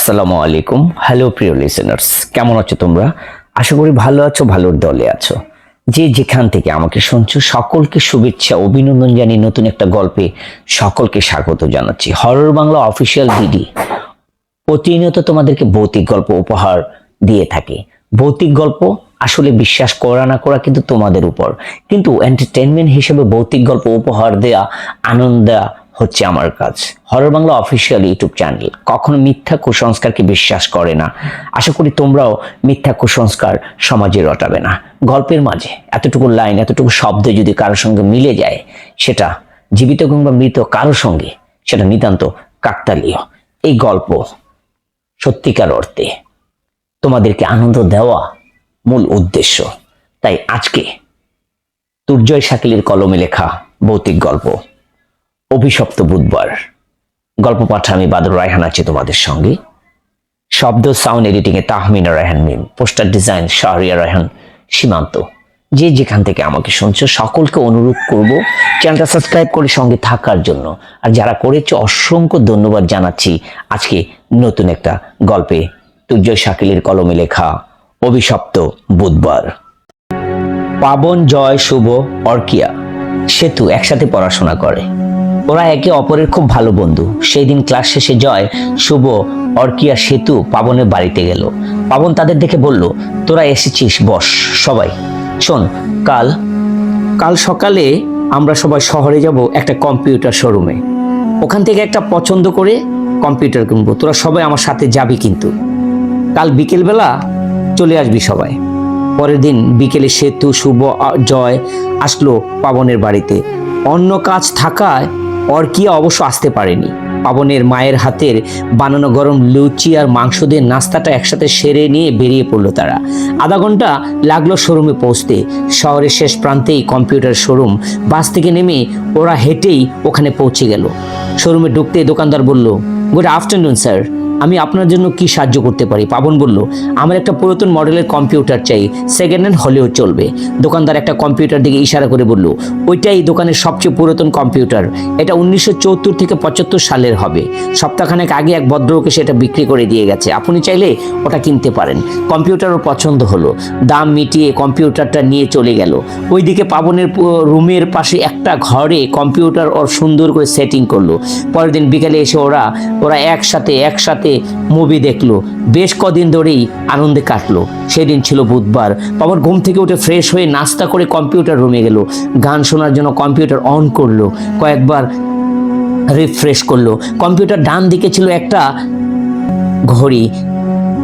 আসসালামু আলাইকুম। হ্যালো প্রিয় লিসেনার্স কেমন আছো তোমরা? আশা করি ভালো আছো, ভালোর দলে আছো। যে যেখান থেকে আমাকে শুনছো, সকলকে শুভেচ্ছা, অভিনন্দন জানিয়ে নতুন একটা গল্পে সকলকে স্বাগত জানাচ্ছি। হরর বাংলা অফিসিয়াল ডিডি প্রতিনিয়ত তোমাদেরকে ভৌতিক গল্প উপহার দিয়ে থাকে। ভৌতিক গল্প আসলে বিশ্বাস করা না করা কিন্তু তোমাদের উপর। কিন্তু এন্টারটেনমেন্ট হিসেবে ভৌতিক গল্প উপহার দেয়া, আনন্দ দেয়া হচ্ছে আমার কাজ। Horror Bangla official YouTube channel কখনো মিথ্যা কুসংস্কারকে বিশ্বাস করে না। আশা করি তোমরাও মিথ্যা কুসংস্কার সমাজে রটাবে না। গল্পের মাঝে এতটুকু লাইন এতটুকু শব্দ যদি কারোর সঙ্গে মিলে যায়, সেটা জীবিত কিংবা মৃত কারোর সঙ্গে, সেটা নিতান্ত কাকতালীয়। এই গল্প সত্যিকার অর্থে তোমাদেরকে আনন্দ দেওয়া মূল উদ্দেশ্য। তাই আজকে দুর্জয় শাকিলের কলমে লেখা ভৌতিক গল্প অভিশপ্ত বুধবার। গল্প পাঠা আমি বাদর রায়হান আছি তোমাদের সঙ্গে। শব্দ সাউন্ড এডিটিং এ তাহমিনা রায়হান মিম, পোস্টার ডিজাইন শাহরিয়া রায়হান সীমান্ত। যে যেখান থেকে আমাকে শুনছো, সকলকে অনুরোধ করব চ্যানেলটা সাবস্ক্রাইব করে সঙ্গে থাকার জন্য। আর যারা করেছে, অসংখ্য ধন্যবাদ জানাচ্ছি আজকে নতুন একটা গল্পে তুর্জয় শাকিলের কলমে লেখা অভিশপ্ত বুধবার। পাবন, জয়, শুভ, অর্কিয়া, সেতু একসাথে পড়াশোনা করে। ওরা একে অপরের খুব ভালো বন্ধু। সেই দিন ক্লাস শেষে জয়, শুভ অর্কিয়া সেতু পাবনের বাড়িতে গেল। পাবন তাদের দেখে বলল, তোরা এসেছিস, বস, সবাই। শোন, কাল কাল সকালে আমরা সবাই শহরে যাব একটা কম্পিউটার শোরুমে। ওখান থেকে একটা পছন্দ করে কম্পিউটার কিনবো। তোরা সবাই আমার সাথে যাবি কিন্তু। কাল বিকেলবেলা চলে আসবি সবাই। পরের দিন বিকেলে সেতু, শুভ জয় আসলো পাবনের বাড়িতে। অন্য কাজ থাকায় অর্কিয়া অবশ্য আসতে পারেনি। পাবনের মায়ের হাতের বানানো গরম লুচি আর মাংস দিয়ে নাস্তাটা একসাথে সেরে নিয়ে বেরিয়ে পড়ল তারা। আধা ঘণ্টা লাগল শোরুমে পৌঁছতে। শহরের শেষ প্রান্তেই কম্পিউটার শোরুম। বাস থেকে নেমে ওরা হেঁটেই ওখানে পৌঁছে গেল। শোরুমে ঢুকতে দোকানদার বলল গুড আফটারনুন স্যার আমি আপনার জন্য কি সাহায্য করতে পারি? পাবন বলল, আমার একটা পুরাতন মডেলের কম্পিউটার চাই সেকেন্ড হ্যান্ড হলেও চলবে। দোকানদার একটা কম্পিউটার দিকে ইশারা করে বলল, ওইটাই দোকানের সবচেয়ে পুরাতন কম্পিউটার। এটা উনিশশো থেকে পঁচাত্তর সালের হবে। সপ্তাহখানেক আগে এক ভদ্রলোকে সেটা বিক্রি করে দিয়ে গেছে। আপনি চাইলে ওটা কিনতে পারেন। কম্পিউটারও পছন্দ হলো। দাম মিটিয়ে কম্পিউটারটা নিয়ে চলে গেল। ওইদিকে পাবনের রুমের পাশে একটা ঘরে কম্পিউটার ওর সুন্দর করে সেটিং করল। পরের দিন বিকেলে এসে ওরা ওরা একসাথে একসাথে মুভি দেখল। বেশ কদিন ধরেই আনন্দে কাটলো। সেদিন ছিল বুধবার। বাবার ঘুম থেকে উঠে ফ্রেশ হয়ে নাস্তা করে কম্পিউটার রুমে গেল। গান শোনার জন্য কম্পিউটার অন করল। কয়েকবার রিফ্রেশ করল। কম্পিউটার ডান দিকে ছিল একটা ঘড়ি।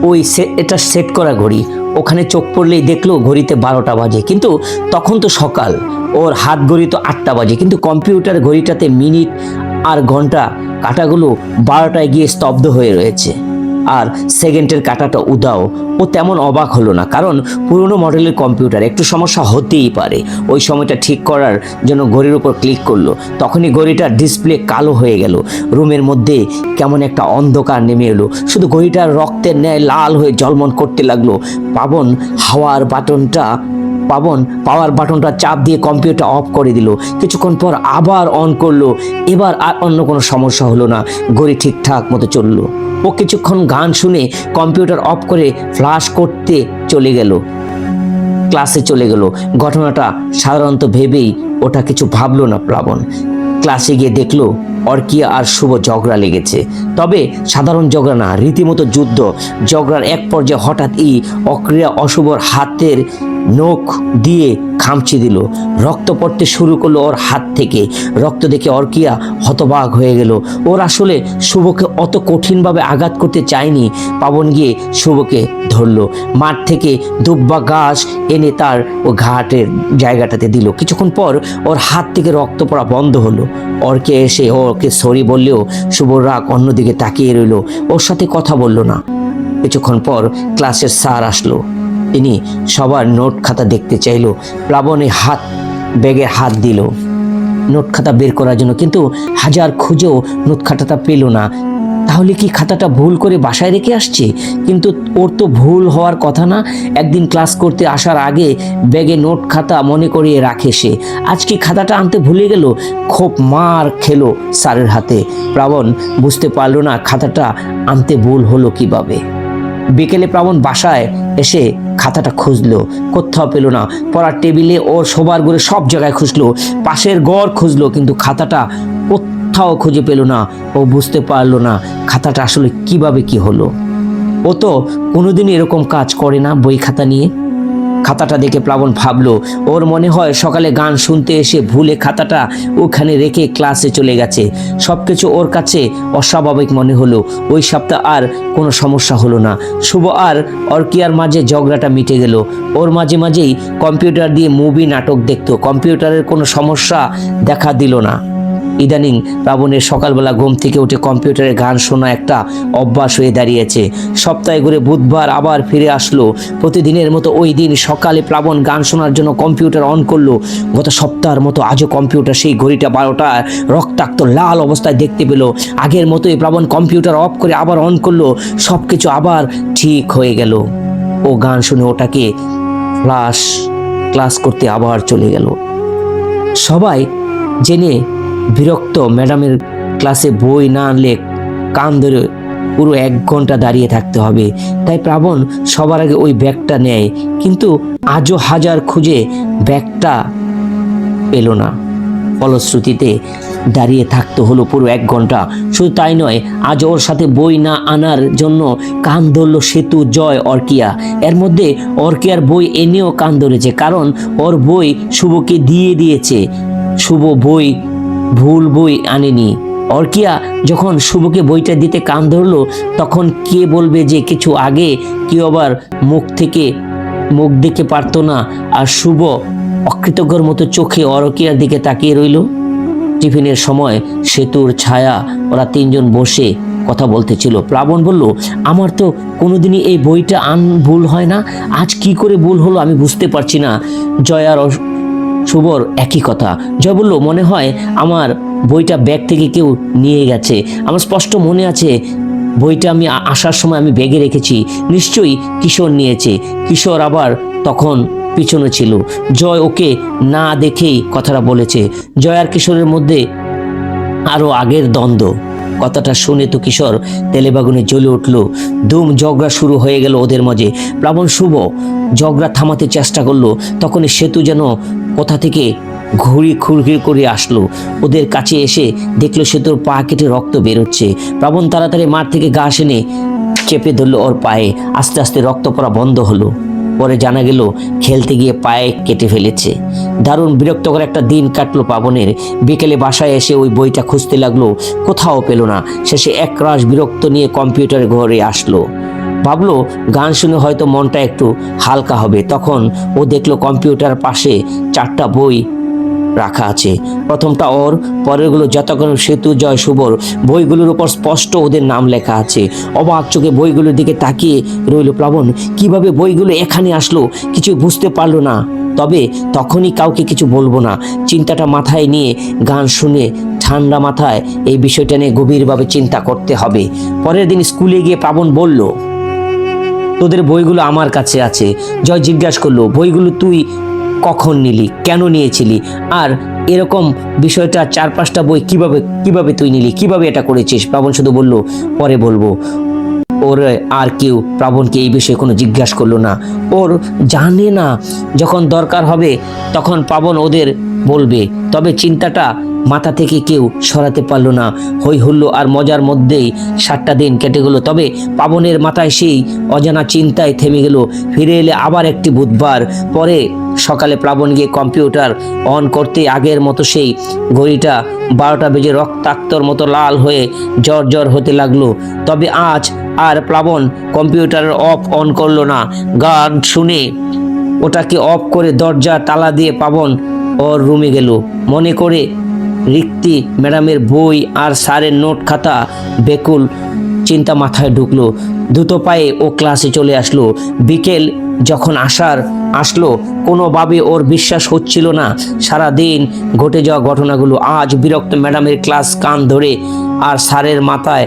ওই এটা সেট করা ঘড়ি। ওখানে চোখ পড়লেই দেখল ঘড়িতে বারোটা বাজে। কিন্তু তখন তো সকাল। ওর হাত ঘড়ি তো আটটা বাজে। কিন্তু কম্পিউটার ঘড়িটাতে মিনিট আর ঘণ্টা কাটাগুলো বারোটায় গিয়ে স্তব্ধ হয়ে রয়েছে। আর সেকেন্ডের কাটাটা উদাও ও তেমন অবাক হলো না, কারণ পুরনো মডেলের কম্পিউটার একটু সমস্যা হতেই পারে। ওই সময়টা ঠিক করার জন্য ঘড়ির উপর ক্লিক করল, তখনই ঘড়িটার ডিসপ্লে কালো হয়ে গেল। রুমের মধ্যে কেমন একটা অন্ধকার নেমে এলো, শুধু ঘড়িটার রক্তের ন্যায় লাল হয়ে জলমন করতে লাগল। পাবন হাওয়ার বাটনটা পাবন পাওয়ার বাটনটা চাপ দিয়ে কম্পিউটার অফ করে দিল। কিছুক্ষণ পর আবার অন করল। এবার আর অন্য কোনো সমস্যা হলো না। ঘড়ি ঠিকঠাক মতো চলল। ও কিছুক্ষণ গান শুনে কম্পিউটার অফ করে ফ্লাশ করতে চলে গেল। ক্লাসে চলে গেল। ঘটনাটা সাধারণত ভেবেই ওটা কিছু ভাবলো না প্লাবন। ক্লাসে গিয়ে দেখল অর্কিয়া আর শুভ ঝগড়া লেগেছে। তবে সাধারণ ঝগড়া না, রীতিমতো যুদ্ধ। ঝগড়ার এক পর্যায়ে হঠাৎই অক্রিয়া অশুভর হাতের নখ দিয়ে খামচি দিল। রক্ত পড়তে শুরু করল ওর হাত থেকে। রক্ত দেখে অর্কিয়া হতবাক হয়ে গেল। ওর আসলে শুভকে অত কঠিনভাবে আঘাত করতে চায়নি। পাবন গিয়ে শুভকে ধরলো। মাঠ থেকে দুব্বা গাছ এনে তার ও ঘাটের জায়গাটাতে দিল। কিছুক্ষণ পর ওর হাত থেকে রক্ত পড়া বন্ধ হলো। অর্কে এসে ওকে সরি বললেও শুভর রাগ অন্যদিকে তাকিয়ে রইল। ওর সাথে কথা বলল না। কিছুক্ষণ পর ক্লাসের স্যার আসলো। তিনি সবার নোট খাতা দেখতে চাইল। প্লাবনে হাত, ব্যাগে হাত দিল। নোট খাতা বের করার জন্য কিন্তু হাজার খুঁজেও নোট খাতাটা পেল না। তাহলে কি খাতাটা ভুল করে বাসায় রেখে আসছে? কিন্তু ওর তো ভুল হওয়ার কথা না। একদিন ক্লাস করতে আসার আগে ব্যাগে নোট খাতা মনে করিয়ে রাখে সে। আজকে খাতাটা আনতে ভুলে গেল খুব মার খেলো স্যারের হাতে। প্রাবণ বুঝতে পারল না খাতাটা আনতে ভুল হলো কীভাবে। বিকেলে প্রাবণ বাসায় এসে খাতাটা খুঁজলো, কোথাও পেল না। পড়ার টেবিলে ওর শোবার ঘরে সব জায়গায় খুঁজলো, পাশের ঘর খুঁজলো, কিন্তু খাতাটা কোথাও খুঁজে পেল না। ও বুঝতে পারল না খাতাটা আসলে কীভাবে কি হলো। ও তো কোনোদিনই এরকম কাজ করে না বই খাতা নিয়ে। খাতাটা দেখে প্লাবন ভাবলো, ওর মনে হয় সকালে গান শুনতে এসে ভুলে খাতাটা ওখানে রেখে ক্লাসে চলে গেছে। সব কিছু ওর কাছে অস্বাভাবিক মনে হলো। ওই সপ্তাহ আর কোনো সমস্যা হলো না। শুভ আর অর্কিয়ার মাঝে ঝগড়াটা মিটে গেল। ওর মাঝে মাঝেই কম্পিউটার দিয়ে মুভি নাটক দেখতো। কম্পিউটারের কোনো সমস্যা দেখা দিল না। ইদানিং প্লাবনের সকালবেলা ঘুম থেকে উঠে কম্পিউটারে গান শোনা একটা অভ্যাস হয়ে দাঁড়িয়েছে। সপ্তাহে ঘুরে বুধবার আবার ফিরে আসলো। প্রতিদিনের মতো ওই দিন সকালে প্লাবন গান শোনার জন্য কম্পিউটার অন করল। গত সপ্তাহের মতো আজও কম্পিউটার সেই ঘড়িটা বারোটা রক্তাক্ত লাল অবস্থায় দেখতে পেল। আগের মতোই প্লাবন কম্পিউটার অফ করে আবার অন করল। সব কিছু আবার ঠিক হয়ে গেল। ও গান শুনে ওটাকে ক্লাস ক্লাস করতে আবার চলে গেল। সবাই জেনে বিরক্ত ম্যাডামের ক্লাসে বই না আনলে কান ধরে পুরো এক ঘণ্টা দাঁড়িয়ে থাকতে হবে। তাই প্রাবণ সবার আগে ওই ব্যাগটা নেয়, কিন্তু আজও হাজার খুঁজে ব্যাগটা পেল না। ফলশ্রুতিতে দাঁড়িয়ে থাকতে হলো পুরো এক ঘণ্টা। শুধু তাই নয়, আজ ওর সাথে বই না আনার জন্য কান ধরলো সেতু, জয়, অর্কিয়া। এর মধ্যে অর্কিয়ার বই এনেও কান ধরেছে, কারণ ওর বই শুভকে দিয়ে দিয়েছে। শুভ বই ভুল বই আনেনি। অর্কিয়া যখন শুভকে বইটা দিতে কান ধরলো, তখন কে বলবে যে কিছু আগে, কেউ আবার মুখ থেকে মুখ দেখে পারতো না। আর শুভ অকৃতজ্ঞর মতো চোখে অরকিয়ার দিকে তাকিয়ে রইল। টিফিনের সময় সেতুর ছায়া, ওরা তিনজন বসে কথা বলতেছিল। প্লাবন বলল, আমার তো কোনোদিনই এই বইটা আন, ভুল হয় না। আজ কি করে ভুল হলো আমি বুঝতে পারছি না। জয়ার শুভর একই কথা। জয় বলল, মনে হয় আমার বইটা ব্যাগ থেকে কেউ নিয়ে গেছে। আমার স্পষ্ট মনে আছে, বইটা আমি আসার সময় আমি ব্যাগে রেখেছি। নিশ্চয়ই কিশোর নিয়েছে। কিশোর আবার তখন পিছনে ছিল। জয় ওকে না দেখেই কথাটা বলেছে। জয় আর কিশোরের মধ্যে আরও আগের দ্বন্দ্ব। কথাটা শুনে তো কিশোর তেলে বাগুনে জ্বলে উঠল। দুম ঝগড়া শুরু হয়ে গেল ওদের মাঝে। প্লাবন শুভ ঝগড়া থামাতে চেষ্টা করল। তখনই সেতু যেন কোথা থেকে ঘুরি খুরঘি করে আসলো। ওদের কাছে এসে দেখল সেতুর পা কেটে রক্ত বেরোচ্ছে। প্লাবন তাড়াতাড়ি মাঠ থেকে গা এনে চেপে ধরলো ওর পায়ে। আস্তে আস্তে রক্ত পড়া বন্ধ হলো। পরে জানা গেল, খেলতে গিয়ে পায়ে কেটে ফেলেছে। দারুণ বিরক্তকর একটা দিন কাটলো পাবনের। বিকেলে বাসায় এসে ওই বইটা খুঁজতে লাগল, কোথাও পেল না। শেষে একরাশ বিরক্ত নিয়ে কম্পিউটার ঘরে আসলো। ভাবলো, গান শুনে হয়তো মনটা একটু হালকা হবে। তখন ও দেখল কম্পিউটার পাশে চারটা বই রাখা আছে। প্রথমটা ওর, পরেরগুলো যতক্ষণ সেতু, জয় শুভর বইগুলোর উপর স্পষ্ট ওদের নাম লেখা আছে। অবাক চোখে বইগুলোর দিকে তাকিয়ে রইল প্লাবন। কীভাবে বইগুলো এখানে আসলো কিছু বুঝতে পারল না। তবে তখনই কাউকে কিছু বলব না। চিন্তাটা মাথায় নিয়ে গান শুনে ঠান্ডা মাথায় এই বিষয়টা নিয়ে গভীরভাবে চিন্তা করতে হবে। পরের দিন স্কুলে গিয়ে প্লাবন বলল, তোদের বইগুলো আমার কাছে আছে। জয় জিজ্ঞাসা করল, বইগুলো তুই কখন নিলি? কেন নিয়েছিলি? আর এরকম বিষয়টা চার পাঁচটা বই কীভাবে কীভাবে তুই নিলি? কীভাবে এটা করেছিস? প্রাবণ শুধু বলল, পরে বলব। ওর আর কেউ প্রাবণকে এই বিষয়ে কোনো জিজ্ঞাসা করল না। ওর জানে না যখন দরকার হবে, তখন পাবন ওদের বলবে, তবে চিন্তাটা মাথা থেকে কেউ সরাতে পারল না। হই হুল্লো আর মজার মধ্যেই সাতটা দিন কেটে গেল, তবে পাবনের মাথায় সেই অজানা চিন্তায় থেমে গেল। ফিরে এলে আবার একটি বুধবার পরে সকালে প্লাবন গিয়ে কম্পিউটার অন করতে আগের মতো সেই ঘড়িটা বারোটা বেজে রক্তাক্তর মতো লাল হয়ে জ্বর জ্বর হতে লাগল। তবে আজ আর প্লাবন কম্পিউটারের অফ অন করল না। গান শুনে ওটাকে অফ করে দরজা তালা দিয়ে পাবন ওর রুমে গেল। মনে করে রিক্তি ম্যাডামের বই আর স্যারের নোট খাতা বেকুল চিন্তা মাথায় ঢুকলো। দ্রুত পায়ে ও ক্লাসে চলে আসলো। বিকেল যখন আসার আসলো, কোনোভাবে ওর বিশ্বাস হচ্ছিল না। সারা দিন ঘটে যাওয়া ঘটনাগুলো আজ বিরক্ত ম্যাডামের ক্লাস কান ধরে আর স্যারের মাথায়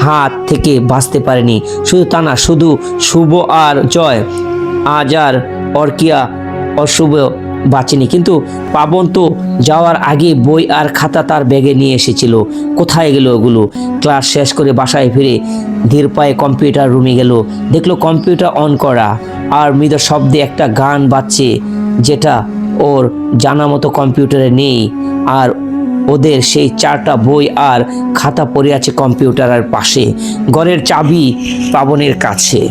হাত থেকে বাঁচতে পারেনি। শুধু তা না, শুধু শুভ আর জয়। আজ আর অর্কিয়া অশুভ বাঁচেনি। কিন্তু পাবন তো যাওয়ার আগে বই আর খাতা তার ব্যাগে নিয়ে এসেছিল। কোথায় গেল ওগুলো? ক্লাস শেষ করে বাসায় ফিরে ধীর পায়ে কম্পিউটার রুমে গেল। দেখল কম্পিউটার অন করা। আর মৃদ শব্দে একটা গান বাজছে, যেটা ওর জানা মতো কম্পিউটারে নেই। আর ওদের সেই চারটা বই আর খাতা পড়ে আছে কম্পিউটারের পাশে। ঘরের চাবি পাবনের কাছে।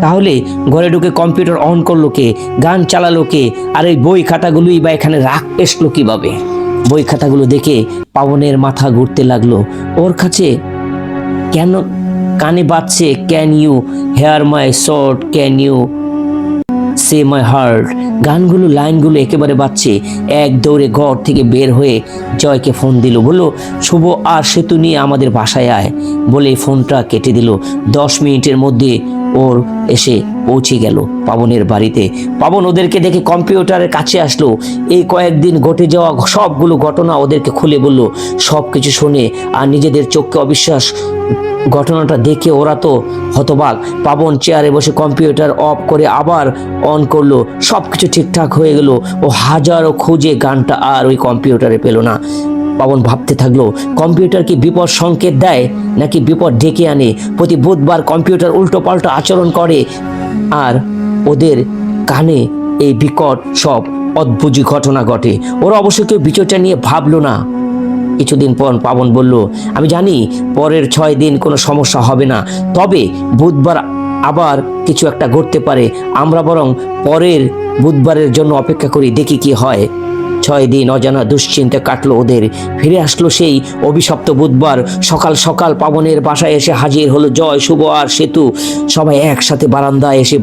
তাহলে ঘরে ঢুকে কম্পিউটার অন করল কে, গান চালালো কে, আর এই বই খাতাগুলোই বা এখানে রাখ এসলো কীভাবে? বই খাতাগুলো দেখে পাবনের মাথা ঘুরতে লাগল। ওর কাছে কেন কানে বাজছে can you hear my short can you say my heart গানগুলো, লাইনগুলো একেবারে বাজছে। এক দৌড়ে ঘর থেকে বের হয়ে জয়কে ফোন দিল। বলল, শুভ আর সেতু নিয়ে আমাদের বাসায় আয়। বলে ফোনটা কেটে দিল। দশ মিনিটের মধ্যে ওর এসে পৌঁছে গেল। পাবনের বাড়িতে। পাবন ওদেরকে দেখে কম্পিউটারের কাছে আসলো। এই কয়েকদিন ঘটে যাওয়া সবগুলো ঘটনা ওদেরকে খুলে বলল। সব কিছু শুনে আর নিজেদের চোখকে অবিশ্বাস ঘটনাটা দেখে ওরা তো হতবাক। পাবন চেয়ারে বসে কম্পিউটার অফ করে আবার অন করল। সব কিছু ঠিকঠাক হয়ে গেল। ও হাজারো খুঁজে গানটা আর ওই কম্পিউটারে পেল না। পাবন ভাবতে থাকল, কম্পিউটার কি বিপদ সংকেত দেয় নাকি বিপদ ডেকে আনে? প্রতি বুধবার কম্পিউটার উল্টো পাল্টা আচরণ করে। আর ওদের কানে এই বিকট সব অদ্ভুজি ঘটনা ঘটে। ওরা অবশ্য কেউ বিষয়টা নিয়ে ভাবলো না। কিছুদিন পর পাবন বলল, আমি জানি পরের ছয় দিন কোনো সমস্যা হবে না, তবে বুধবার আবার কিছু একটা ঘটতে পারে। আমরা বরং পরের বুধবারের জন্য অপেক্ষা করি, দেখি কি হয়। ছয় দিন অজানা দুশ্চিন্তে কাটলো ওদের। ফিরে আসলো সেই অভিশপ্ত বুধবার। সকাল সকাল পাবনের বাসায় এসে হাজির হলো জয়, শুভ আর সেতু। সবাই একসাথে বারান্দায় এসে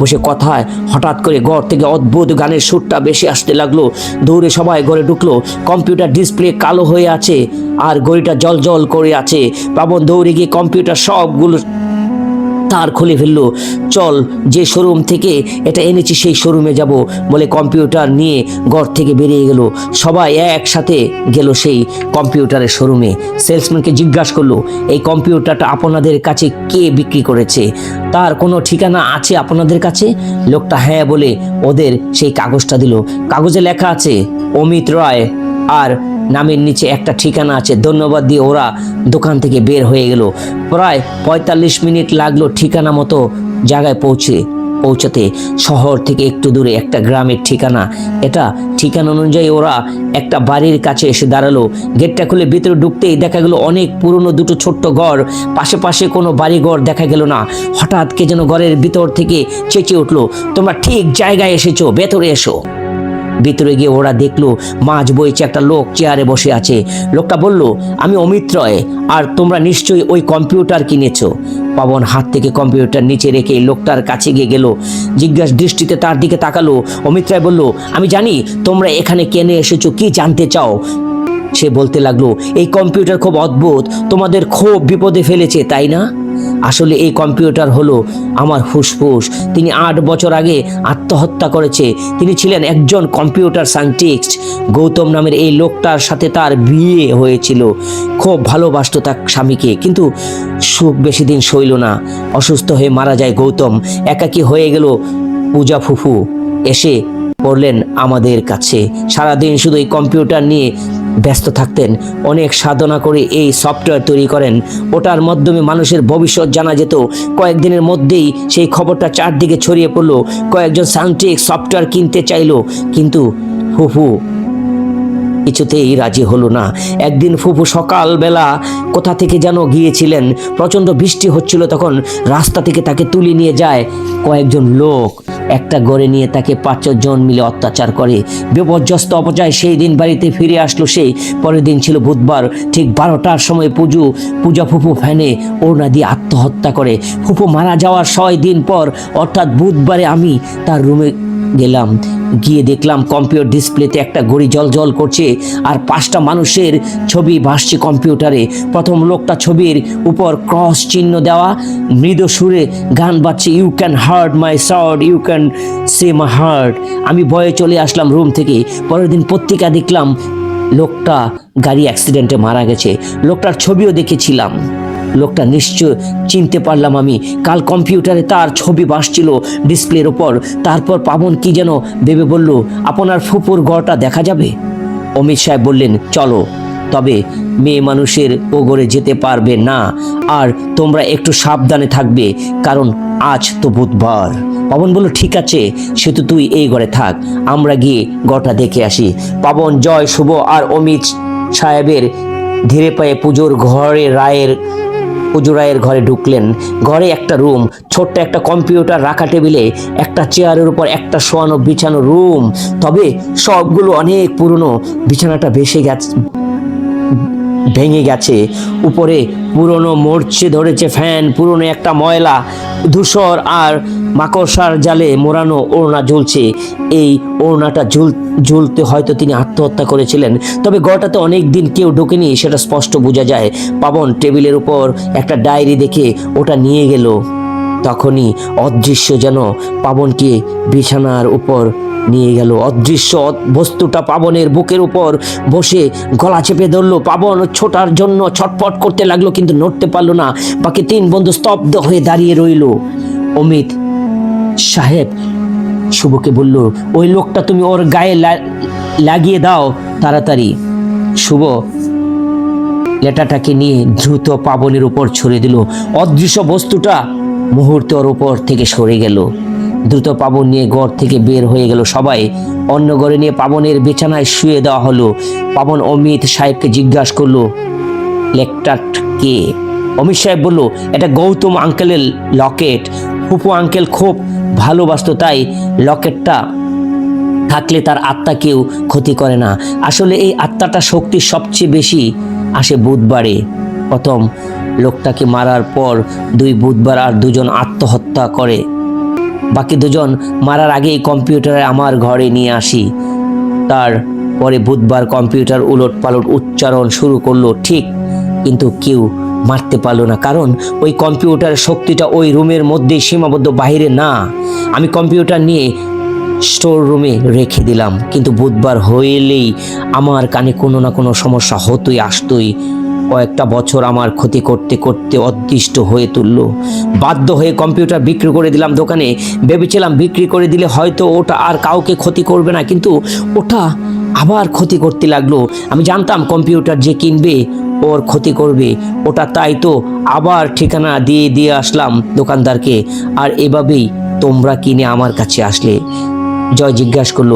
বসে কথায় হঠাৎ করে ঘর থেকে অদ্ভুত গানের সুরটা বেশি আসতে লাগল। দৌড়ে সবাই ঘরে ঢুকলো। কম্পিউটার ডিসপ্লে কালো হয়ে আছে আর ঘড়িটা জল জল করে আছে। পাবন দৌড়ে গিয়ে কম্পিউটার সবগুলো তার খুলে ফেলল, চল, যে শোরুম থেকে এটা এনেছি, সেই শোরুমে যাব। বলে কম্পিউটার নিয়ে ঘর থেকে বেরিয়ে গেল। সবাই একসাথে গেল সেই কম্পিউটারের শোরুমে। সেলসম্যানকে জিজ্ঞাসা করল, এই কম্পিউটারটা আপনাদের কাছে কে বিক্রি করেছে? তার কোনো ঠিকানা আছে আপনাদের কাছে? লোকটা হ্যাঁ বলে ওদের সেই কাগজটা দিল। কাগজে লেখা আছে, অমিত রায় আর নামের নিচে একটা ঠিকানা আছে। ধন্যবাদ দিয়ে ওরা দোকান থেকে বের হয়ে গেল। প্রায় পঁয়তাল্লিশ মিনিট লাগল ঠিকানা মতো জায়গায় পৌঁছে পৌঁছাতে। শহর থেকে একটু দূরে একটা গ্রামের ঠিকানা। এটা ঠিকানা অনুযায়ী ওরা একটা বাড়ির কাছে এসে দাঁড়াল। গেটটা খুলে ভিতরে ঢুকতেই দেখা গেল অনেক পুরনো দুটো ছোট্ট ঘর। পাশে পাশে কোনো বাড়ি ঘর দেখা গেল না। হঠাৎ কে যেন ঘরের ভিতর থেকে চেঁচিয়ে উঠল, তোমরা ঠিক জায়গায় এসেছ, ভেতরে এসো। ভিতরে গিয়ে ওরা দেখল মাছ বইছে একটা লোক চেয়ারে বসে আছে। লোকটা বলল, আমি অমিত রয় আর তোমরা নিশ্চয়ই ওই কম্পিউটার কিনেছো। পাবন হাত থেকে কম্পিউটার নিচে রেখে লোকটার কাছে গিয়ে গেল। জিজ্ঞাসা দৃষ্টিতে তার দিকে তাকালো। অমিত রায় বলল, আমি জানি তোমরা এখানে কেনে এসেছ, কি জানতে চাও? সে বলতে লাগল, এই কম্পিউটার খুব অদ্ভুত, তোমাদের খুব বিপদে ফেলেছে, তাই না? আসলে এই কম্পিউটার হলো আমার ফুসফুস। তিনি আট বছর আগে আত্মহত্যা করেছে। তিনি ছিলেন একজন কম্পিউটার সায়েন্টিস্ট। গৌতম নামের এই লোকটার সাথে তার বিয়ে হয়েছিল। খুব ভালোবাসতো তার স্বামীকে, কিন্তু সুখ বেশি দিন সইল না। অসুস্থ হয়ে মারা যায় গৌতম। একাকী হয়ে গেল পূজা ফুফু। এসে পড়লেন আমাদের কাছে সারাদিন শুধু এই কম্পিউটার নিয়ে ব্যস্ত থাকতেন। অনেক সাধনা করে এই সফটওয়্যার তৈরি করেন। ওটার মাধ্যমে মানুষের ভবিষ্যৎ জানা যেত। কয়েকদিনের মধ্যেই সেই খবরটা চারদিকে ছড়িয়ে পড়ল। কয়েকজন সায়েন্টিস্ট সফটওয়্যার কিনতে চাইলো। কিন্তু ফুফু কিছুতেই রাজি হলো না। একদিন ফুফু সকালবেলা কোথা থেকে যেন গিয়েছিলেন। প্রচণ্ড বৃষ্টি হচ্ছিল তখন রাস্তা থেকে তাকে তুলে নিয়ে যায় কয়েকজন লোক। একটা গড়ে নিয়ে তাকে পাঁচ জন মিলে অত্যাচার করে। বিপর্যস্ত অপচয় সেই দিন বাড়িতে ফিরে আসলো সেই। পরের দিন ছিল বুধবার, ঠিক বারোটার সময় পুজো। পূজা ফুপু ফ্যানে ওড়না দিয়ে আত্মহত্যা করে। ফুপু মারা যাওয়ার ছয় দিন পর, অর্থাৎ বুধবারে আমি তার রুমে গেলাম। গিয়ে দেখলাম কম্পিউটার ডিসপ্লেতে একটা ঘড়ি জল জল করছে আর পাঁচটা মানুষের ছবি ভাসছে কম্পিউটারে প্রথম লোকটা ছবির উপর ক্রস চিহ্ন দেওয়া, মৃদু সুরে গান বাজছে you can hurt my sword you can say my heart আমি ভয়ে চলে আসলাম রুম থেকে। পরের দিন পত্রিকা দেখলাম, লোকটা গাড়ি অ্যাক্সিডেন্টে মারা গেছে। লোকটার ছবিও দেখেছিলাম। লোকটা নিশ্চয় চিনতে পারলাম আমি। কাল কম্পিউটারে তার ছবি ভাসছিল ডিসপ্লের ওপর। তারপর পাবন কি যেন ভেবে বলল, আপনার ফুপুর গড়টা দেখা যাবে? অমিত সাহেব বললেন, চলো, তবে মেয়ে মানুষের ওগরে যেতে পারবে না। আর তোমরা একটু সাবধানে থাকবে, কারণ আজ তো বুধবার। পবন বলল, ঠিক আছে, সে তো তুই এই ঘরে থাক, আমরা গিয়ে গড়টা দেখে আসি। পাবন, জয়, শুভ আর অমিত সাহেবের ধীরে পায়ে পুজোর ঘরে রায়ের পুজো রায়ের ঘরে ঢুকলেন। ঘরে একটা রুম, ছোট্ট একটা কম্পিউটার রাখা টেবিলে, একটা চেয়ারের উপর একটা শোয়ানো বিছানো রুম। তবে সবগুলো অনেক পুরনো। বিছানাটা ভেসে গেছে ভেঙে গেছে। উপরে পুরনো মরচে ধরেছে ফ্যান, পুরনো একটা ময়লা, ধূসর আর মাকড়সার জালে মোড়ানো ওড়না ঝুলছে। এই ওড়নাটা ঝুল, ঝুলতে হয়তো তিনি আত্মহত্যা করেছিলেন, তবে গড়টাতে অনেক দিন কেউ ঢোকেনি, সেটা স্পষ্ট বোঝা যায়। পাবন টেবিলের উপর একটা ডায়েরি দেখে ওটা নিয়ে গেল। তখনই অদৃশ্য যেন পাবনকে বিছানার উপর নিয়ে গেল। অদৃশ্য বস্তুটা পাবনের বুকের উপর বসে গলা চেপে ধরলো। পাবন ছোটার জন্য ছটফট করতে লাগল, কিন্তু নড়তে পারল না। বাকি তিন বন্ধু স্তব্ধ হয়ে দাঁড়িয়ে রইল। অমিত সাহেব শুভকে বলল, ওই লোকটা তুমি ওর গায়ে লাগিয়ে দাও তাড়াতাড়ি। শুভ লেটাটাকে নিয়ে দ্রুত পাবনের উপর ছড়ে দিল। অদৃশ্য বস্তুটা মুহূর্তে ওর উপর থেকে সরে গেল। দ্রুত পাবন নিয়ে ঘর থেকে বের হয়ে গেল সবাই। অন্য ঘরে নিয়ে পাবনের বিছানায় শুয়ে দেওয়া হলো। পাবন অমিত সাহেবকে জিজ্ঞাসা করল, লেকটাট কে? অমিত সাহেব বলল, এটা গৌতম আঙ্কেলের লকেট। ফুপু আঙ্কেল খুব ভালোবাসতো, তাই লকেটটা থাকলে তার আত্মা কেউ ক্ষতি করে না। আসলে এই আত্মাটা শক্তি সবচেয়ে বেশি আসে বুধবারে। প্রথম লোকটাকে মারার পর দুই বুধবার আর দুজন আত্মহত্যা করে। বাকি দুজন মারার আগেই কম্পিউটারে আমার ঘরে নিয়ে আসি। তার পরে বুধবার কম্পিউটার উলট পালট উচ্চারণ শুরু করল, ঠিক, কিন্তু কেউ মারতে পারল না। কারণ ওই কম্পিউটার শক্তিটা ওই রুমের মধ্যেই সীমাবদ্ধ বাইরে না। আমি কম্পিউটার নিয়ে স্টোর রুমে রেখে দিলাম, কিন্তু বুধবার হইলেই আমার কানে কোনো না কোনো সমস্যা হতোই, আসতোই। কয়েকটা বছর আমার ক্ষতি করতে করতে অদৃষ্ট হয়ে তুলল। বাধ্য হয়ে কম্পিউটার বিক্রি করে দিলাম দোকানে। ভেবেছিলাম বিক্রি করে দিলে হয়তো ওটা আর কাউকে ক্ষতি করবে না, কিন্তু ওটা আবার ক্ষতি করতে লাগল। আমি জানতাম কম্পিউটার যে কিনবে, ওর ক্ষতি করবে। ওটা তাই তো আবার ঠিকানা দিয়ে দিয়ে আসলাম দোকানদারকে। আর এভাবেই তোমরা কিনে আমার কাছে আসলে। জয় জিজ্ঞাসা করল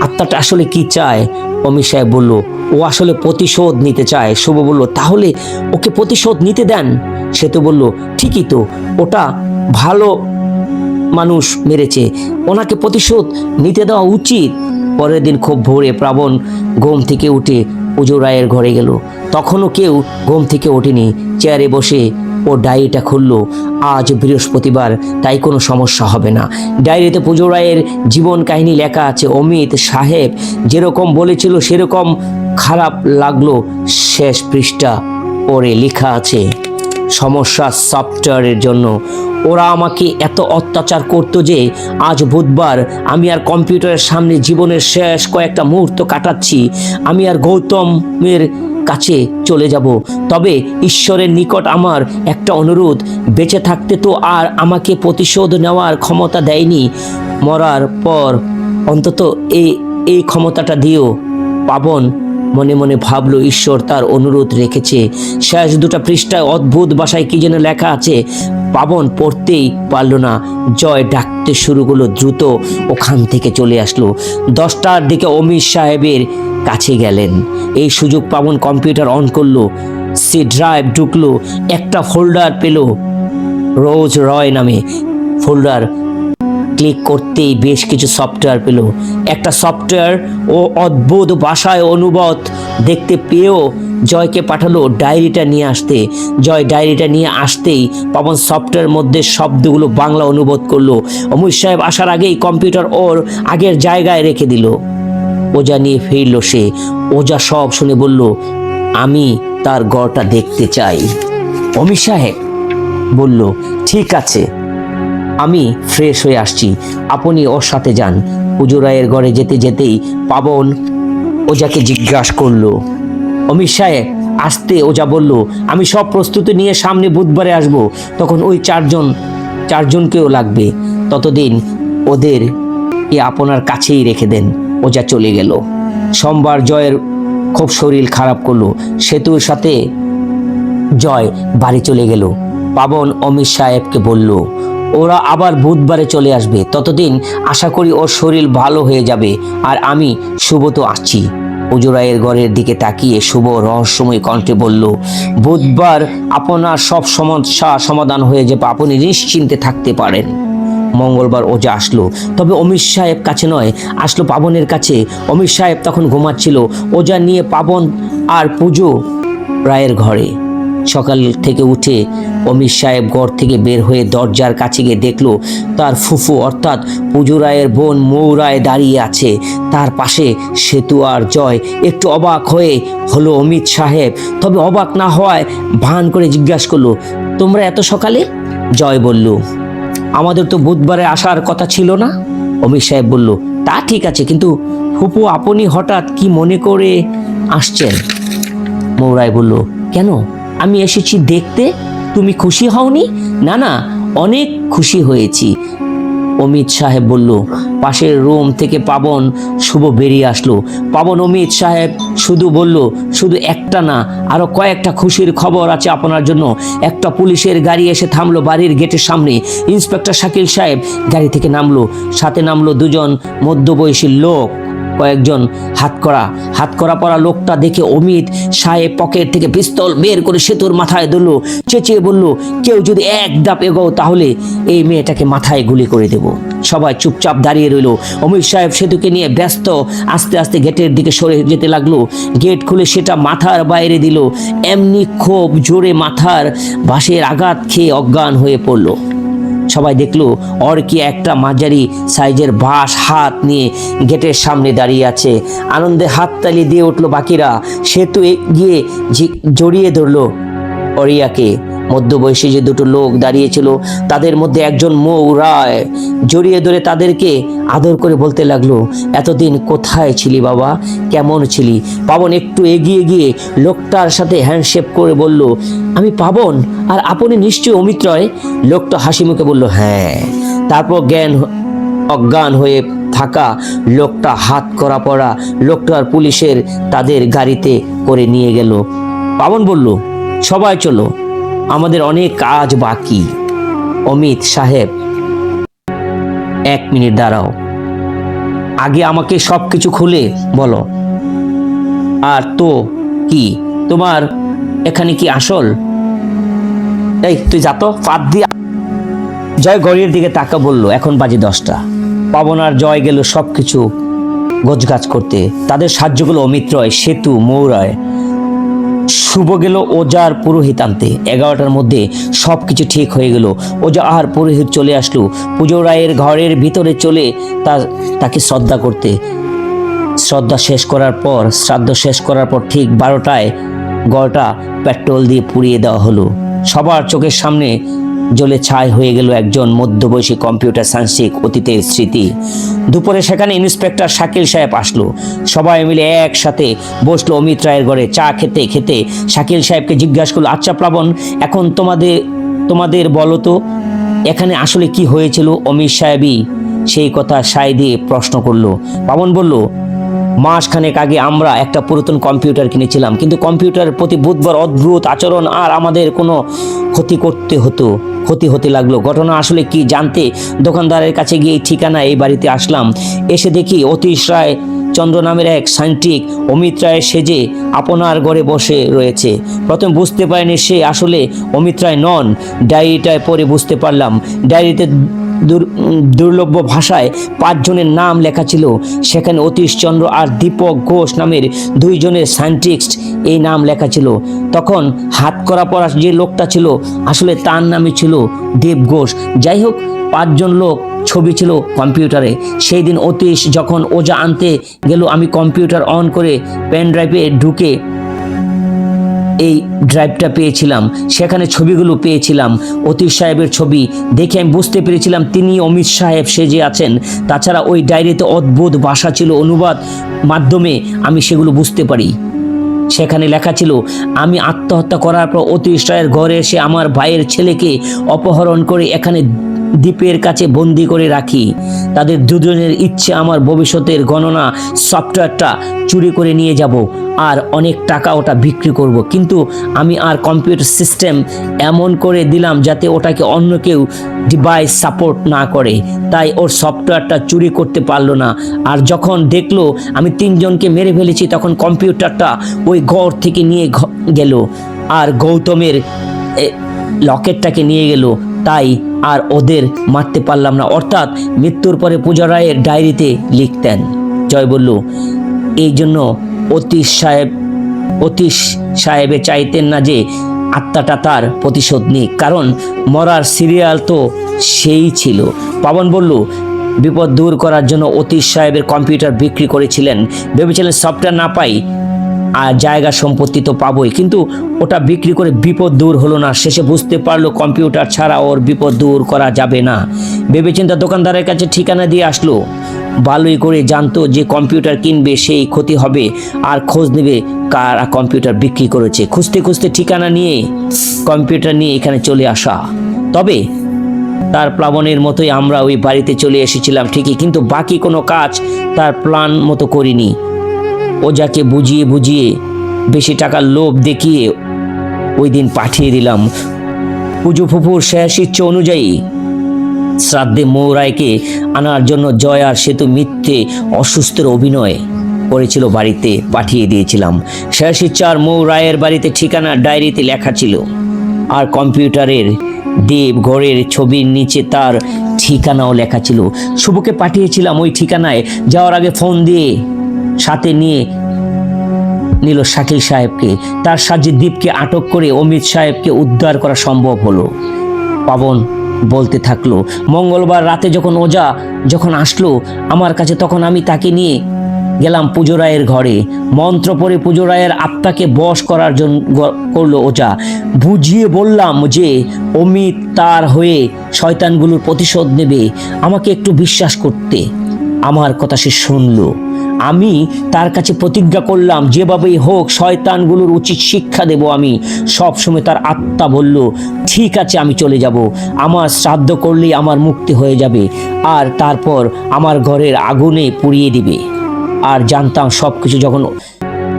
আত্মাটা আসলে কি চায়? অমিত সাহেব বলল, ও আসলে প্রতিশোধ নিতে চায়। শুভ বলল, তাহলে ওকে প্রতিশোধ নিতে দেন? সে তো বলল, ঠিকই তো, ওটা ভালো মানুষ মেরেছে। ওনাকে প্রতিশোধ নিতে দেওয়া উচিত। পরের দিন খুব ভোরে প্রাবণ ঘুম থেকে উঠে পুজো রায়ের ঘরে গেল। তখনও কেউ ঘুম থেকে ওঠেনি। চেয়ারে বসে ও ডায়েরিটা খুললো, আজ বৃহস্পতিবার, তাই কোনো সমস্যা হবে না। ডায়েরিতে পুজো রায়ের জীবন কাহিনী লেখা আছে, অমিত সাহেব যেরকম বলেছিল, সেরকম খারাপ লাগল, শেষ পৃষ্ঠা ওরে লেখা আছে, সমস্যা সফটওয়্যারের জন্য। ওরা আমাকে এত অত্যাচার করতো যে, আজ বুধবার আমি আর কম্পিউটারের সামনে জীবনের শেষ কয়েকটা মুহূর্ত কাটাচ্ছি। আমি আর গৌতমের কাছে চলে যাব। তবে ঈশ্বরের নিকট আমার একটা অনুরোধ, বেঁচে থাকতে তো আর আমাকে প্রতিশোধ নেওয়ার ক্ষমতা দেয়নি। মরার পর অন্তত এই এই ক্ষমতাটা দিও। পাবন মনে মনে ভাবলো, ঈশ্বর তার অনুরোধ রেখেছে। শেষ দুটা পৃষ্ঠায় অদ্ভুত ভাষায় কি যেন লেখা আছে, পাবন পড়তেই পারল না। জয় ডাকতে শুরু করল, দ্রুত ওখান থেকে চলে আসলো। দশটার দিকে অমিত সাহেবের কাছে গেলেন। এই সুযোগ পাবন কম্পিউটার অন করল, সি ড্রাইভ ঢুকলো, একটা ফোল্ডার পেল, রোজ রয় নামে। ফোল্ডার ক্লিক করতেই বেশ কিছু সফটওয়্যার পেল। একটা সফটওয়্যার ও অদ্ভুত ভাষায় অনুবাদ দেখতে পেয়েও জয়কে পাঠালো ডায়েরিটা নিয়ে আসতে। জয় ডায়েরিটা নিয়ে আসতেই পাবন সফটওয়্যার মধ্যে শব্দগুলো বাংলা অনুবাদ করল। অমিত সাহেব আসার আগেই কম্পিউটার ওর আগের জায়গায় রেখে দিল। ওজা নিয়ে ফিরল সে। ওজা সব শুনে বলল, আমি তার গড়টা দেখতে চাই। অমিত সাহেব বলল, ঠিক আছে, আমি ফ্রেশ হয়ে আসছি। আপনি ওর সাথে যান। পুজো রায়ের ঘরে যেতে যেতেই পাবন ওজাকে জিজ্ঞাসা করল। অমিত সাহেব আসতে ওজা বলল, আমি সব প্রস্তুতি নিয়ে সামনে বুধবারে আসব। তখন ওই চারজন, চারজনকেও লাগবে। ততদিন ওদের আপনার কাছেই রেখে দেন। ওজা চলে গেল। সোমবার জয়ের খুব শরীর খারাপ করল। সেতুর সাথে জয় বাড়ি চলে গেল। পাবন অমিত সাহেবকে বলল, ওরা আবার বুধবারে চলে আসবে। ততদিন আশা করি ওর শরীর ভালো হয়ে যাবে। আর আমি শুভ তো আসছি। উজুরায়ের ঘরের দিকে তাকিয়ে শুভ রহস্যময় কণ্ঠে বলল, বুধবার আপনার সব সমস্যা সমাধান হয়ে যাবে। আপনি নিশ্চিন্তে থাকতে পারেন। মঙ্গলবার ওজা আসলো। তবে অমিত সাহেব কাছে নয়, আসলো পাবনের কাছে। অমিত সাহেব তখন ঘুমাচ্ছিল। ওজা নিয়ে পাবন আর পুজো রায়ের ঘরে। সকাল থেকে উঠে অমিত সাহেব ঘর থেকে বের হয়ে দরজার কাছে গিয়ে দেখল, তার ফুফু অর্থাৎ পুজো রায়ের বোন মৌ রায় দাঁড়িয়ে আছে। তার পাশে সেতু আর জয়। একটু অবাক হয়ে হলো অমিত সাহেব। তবে অবাক না হওয়ায় ভান করে জিজ্ঞাসা করল, তোমরা এত সকালে? জয় বলল আমাদের তো বুধবারে আসার কথা ছিল না? অমিত সাহেব বলল, তা ঠিক আছে, কিন্তু ফুপু আপনি হঠাৎ কি মনে করে আসছেন? মৌরাই বলল, কেন? আমি এসেছি দেখতে? তুমি খুশি হওনি? না না, অনেক খুশি হয়েছি। অমিত সাহেব বলল, পাশের রুম থেকে পাবন শুভ বেরিয়ে আসলো। পাবন অমিত সাহেব শুধু বলল, শুধু একটা না আরও কয়েকটা খুশির খবর আছে আপনার জন্য। একটা পুলিশের গাড়ি এসে থামলো বাড়ির গেটের সামনে। ইন্সপেক্টর শাকিল সাহেব গাড়ি থেকে নামলো। সাথে নামলো দুজন মধ্যবয়সী লোক। কয়েকজন হাত করা হাত করা পরা লোকটা দেখে অমিত সাহেব পকেট থেকে পিস্তল বের করে সেতুর মাথায় দিল চেঁচিয়ে বলল, কেউ যদি এক ধাপ এগোও তাহলে এই মেয়েটাকে মাথায় গুলি করে দেব। সবাই চুপচাপ দাঁড়িয়ে রইল। অমিত সাহেব সেতুকে নিয়ে ব্যস্ত, আস্তে আস্তে গেটের দিকে সরে যেতে লাগল। গেট খুলে সেটা মাথার বাইরে দিল। এমনি খুব জোরে মাথার বাঁশের আঘাত খেয়ে অজ্ঞান হয়ে পড়ল। সবাই দেখল অর্কি একটা মাঝারি সাইজের বাঁশ হাত নিয়ে গেটের সামনে দাঁড়িয়ে আছে। আনন্দে হাততালি দিয়ে উঠল বাকিরা। সেতু গিয়ে জড়িয়ে ধরলো অরিয়াকে। মধ্যবয়সী যে দুটো লোক দাঁড়িয়েছিল, তাদের মধ্যে একজন মৌ রায় জড়িয়ে ধরে তাদেরকে আদর করে বলতে লাগল, এতদিন কোথায় ছিলি বাবা? কেমন ছিলি? পাবন একটু এগিয়ে গিয়ে লোকটার সাথে হ্যান্ডশেপ করে বলল, আমি পাবন, আর আপনি নিশ্চয়ই অমিত রয় লোকটা হাসি মুখে বলল হ্যাঁ। তারপর জ্ঞান অজ্ঞান হয়ে থাকা লোকটা হাত করা পড়া লোকটার পুলিশের তাদের গাড়িতে করে নিয়ে গেল। পাবন বলল, সবাই চলো। আমাদের অনেক কাজ বাকি। অমিত সাহেব, এক মিনিট দাঁড়াও। আগে আমাকে সব কিছু খুলে বলো। আর তো কি? তোমার এখানে কি আসল? এই, তুই যা তো, ফাঁদ দিয়ে জয় গড়ির দিকে তাকা বলল, এখন বাজে দশটা। পাবন আর জয় গেল সব কিছু গোছগাছ করতে। তাদের সাহায্যগুলো অমিত রয় সেতু, মৌরায়। শুভ গেল ওজার পুরোহিত আনতে। এগারোটার মধ্যে সব কিছু ঠিক হয়ে গেল। ওজা আর পুরোহিত চলে আসলো। পুজো রায়ের ঘরের ভিতরে চলে তার তাকে শ্রদ্ধা করতে। শ্রদ্ধা শেষ করার পর, শ্রাদ্ধ শেষ করার পর ঠিক বারোটায় গড়টা পেট্রোল দিয়ে পুড়িয়ে দেওয়া হলো। সবার চোখের সামনে জ্বলে ছাই হয়ে গেল একজন মধ্যবয়সী কম্পিউটার সায়েন্সিক অতীতের স্মৃতি। দুপুরে সেখানে ইন্সপেক্টর শাকিল সাহেব আসলো। সবাই মিলে একসাথে বসল অমিত রায়ের ঘরে। চা খেতে খেতে শাকিল সাহেবকে জিজ্ঞাসা করল আচ্ছা প্লাবন, এখন তোমাদের তোমাদের বলো তো, এখানে আসলে কি হয়েছিল? অমিত সাহেবই সেই কথা সাই দিয়ে প্রশ্ন করল। পাবন বলল মাসখানেক আগে আমরা একটা পুরাতন কম্পিউটার কিনেছিলাম। কিন্তু কম্পিউটারের প্রতি বুধবার অদ্ভুত আচরণ আর আমাদের কোনো ক্ষতি করতে হতো, ক্ষতি হতে লাগল। ঘটনা আসলে কি জানতে দোকানদারের কাছে গিয়ে ঠিকানা এই বাড়িতে আসলাম। এসে দেখি অতীশ রায় চন্দ্র নামের এক সাইন্টিক অমিত রায় সেজে আপনার ঘরে বসে রয়েছে। প্রথম বুঝতে পারিনি সে আসলে অমিত রায় নন, ডায়েরিটায় পরে বুঝতে পারলাম। ডায়েরিতে দুর- উম, দুর্লভ ভাষায় পাঁচজনের নাম লেখা ছিল। সেখানে অতীশ চন্দ্র আর দীপক ঘোষ নামের দুইজনের সায়েন্টিস্ট এই নাম লেখা ছিল। তখন হাত করা পড়া যে লোকটা ছিল আসলে তার নামই ছিল দেব ঘোষ। যাই হোক পাঁচজন লোক ছবি ছিল কম্পিউটারে। সেই দিন অতীশ যখন ওজা আনতে গেল আমি কম্পিউটার অন করে পেন ড্রাইভে ঢুকে এই ড্রাইভটা পেয়েছিলাম, সেখানে ছবিগুলো পেয়েছিলাম, অতীশ সাহেবের ছবি। দেখে আমি বুঝতে পেরেছিলাম তিনি অমিত সাহেব, সে যে আছেন, তাছাড়া ওই ডায়েরিতে অদ্ভুত ভাষা ছিল, অনুবাদ মাধ্যমে আমি সেগুলো বুঝতে পারি। সেখানে লেখা ছিল, আমি আত্মহত্যা করার পর অতীশ রায়ের ঘরে এসে আমার ভাইয়ের ছেলেকে অপহরণ করে এখানে দ্বীপের কাছে বন্দি করে রাখি। তাদের দুজনের ইচ্ছে আমার ভবিষ্যতের গণনা সফটওয়্যারটা চুরি করে নিয়ে যাব আর অনেক টাকা ওটা বিক্রি করব। কিন্তু আমি আর কম্পিউটার সিস্টেম এমন করে দিলাম যাতে ওটাকে অন্য কেউ ডিভাইস সাপোর্ট না করে। তাই ওর সফটওয়্যারটা চুরি করতে পারল না। আর যখন দেখল আমি তিনজনকে মেরে ফেলেছি, তখন কম্পিউটারটা ওই ঘর থেকে নিয়ে গেল। আর গৌতমের লকেটটাকে নিয়ে গেল। তাই আর ওদের মারতে পারলাম না। অর্থাৎ মৃত্যুর পরে পূজা রায়ের ডায়েরিতে লিখতেন। জয় বলল, এই জন্য অতীশ সাহেব, অতীশ সাহেবে চাইতেন না যে আত্মাটা তার প্রতিশোধ নিক, কারণ মরার সিরিয়াল তো সেই ছিল। পাবন বলল, বিপদ দূর করার জন্য অতীশ সাহেবের কম্পিউটার বিক্রি করেছিলেন। ভেবেছিলেন সফটওয়্যার না পাই জায়গা সম্পত্তি তো পাবোই। কিন্তু ওটা বিক্রি করে বিপদ দূর হলো না। শেষে বুঝতে পারল কম্পিউটার ছাড়া ওর বিপদ দূর করা যাবে না। ভেবেচিন্তা দোকানদারের কাছে ঠিকানা দিয়ে আসলো। ভালোই করে জানতো যে কম্পিউটার কিনবে, সেই ক্ষতি হবে। আর খোঁজ নেবে কার কম্পিউটার বিক্রি করেছে। খুঁজতে খুঁজতে ঠিকানা নিয়ে কম্পিউটার নিয়ে এখানে চলে আসা। তবে তার প্লাবনের মতোই আমরা ওই বাড়িতে চলে এসেছিলাম ঠিকই। কিন্তু বাকি কোনো কাজ তার প্ল্যান মতো করিনি। ও যাকে বুঝিয়ে বুঝিয়ে বেশি টাকার লোভ দেখিয়ে ওই দিন পাঠিয়ে দিলাম। পুজো ফুপুর শেষ ইচ্ছে অনুযায়ী শ্রাদ্ধে মৌরায়কে আনার জন্য জয় আর সেতু মিথ্যে অসুস্থের অভিনয় করেছিল বাড়িতে পাঠিয়ে দিয়েছিলাম। শেষ ইচ্ছার মৌ রায়ের বাড়িতে ঠিকানা ডায়েরিতে লেখা ছিল। আর কম্পিউটারের দেব ঘরের ছবির নিচে তার ঠিকানাও লেখা ছিল। শুভকে পাঠিয়েছিলাম ওই ঠিকানায়। যাওয়ার আগে ফোন দিয়ে সাথে নিয়ে নিল শাকিল সাহেবকে। তার সাহায্যে দ্বীপকে আটক করে অমিত সাহেবকে উদ্ধার করা সম্ভব হলো। পাবন বলতে থাকল, মঙ্গলবার রাতে যখন ওজা যখন আসলো আমার কাছে, তখন আমি তাকে নিয়ে গেলাম পুজো রায়ের ঘরে। মন্ত্র পড়ে পুজো রায়ের আত্মাকে বশ করার জন্য করল ওজা। বুঝিয়ে বললাম যে, অমিত তার হয়ে শয়তানগুলোর প্রতিশোধ নেবে। আমাকে একটু বিশ্বাস করতে। আমার কথা সে শুনলো। আমি তার কাছে প্রতিজ্ঞা করলাম, যেভাবেই হোক, শয়তানগুলোর উচিত শিক্ষা দেব আমি। সব সময় তার আত্মা বলল, ঠিক আছে, আমি চলে যাব। আমার শ্রাদ্ধ করলেই আমার মুক্তি হয়ে যাবে। আর তারপর আমার ঘরের আগুনে পুড়িয়ে দিবে। আর জানতাম সব কিছু যখন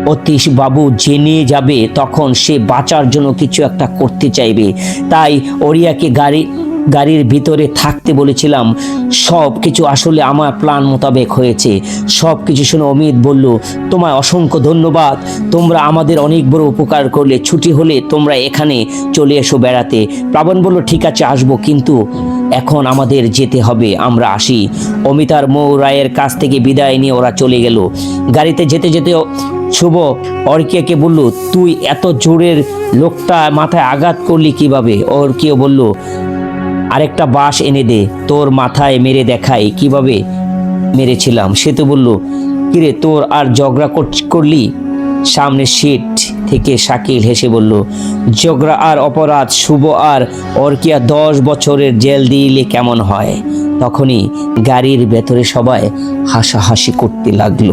অতীশ বাবু জেনে যাবে, তখন সে বাঁচার জন্য কিছু একটা করতে চাইবে। তাই ওরিয়াকে গাড়ি গাড়ির ভিতরে থাকতে বলেছিলাম, সব কিছু আসলে আমার প্ল্যান মোতাবেক হয়েছে। সব কিছু শুনে অমিত বলল, তোমায় অসংখ্য ধন্যবাদ, তোমরা আমাদের অনেক বড় উপকার করলে, ছুটি হলে তোমরা এখানে চলে এসো বেড়াতে। প্লাবন বলল, ঠিক আছে, আসব, কিন্তু এখন আমাদের যেতে হবে, আমরা আসি। অমিতার মৌ রায়ের কাছ থেকে বিদায় নিয়ে ওরা চলে গেল। গাড়িতে যেতে যেতে শুভ অর্কিয়াকে বলল, তুই এত জোরের লোকটা মাথায় আঘাত করলি কীভাবে? অর্কিয়া বলল আরেকটা বাঁশ এনে দে, তোর মাথায় মেরে দেখাই কীভাবে মেরেছিলাম। সে তো বলল, কিরে, তোর আর ঝগড়া করলি? সামনে সিট থেকে শাকিল হেসে বলল, ঝগড়া আর অপরাধ, শুভ আর অর্কিয়া দশ বছরের জেল দিলে কেমন হয়? তখনই গাড়ির ভেতরে সবাই হাসাহাসি করতে লাগল।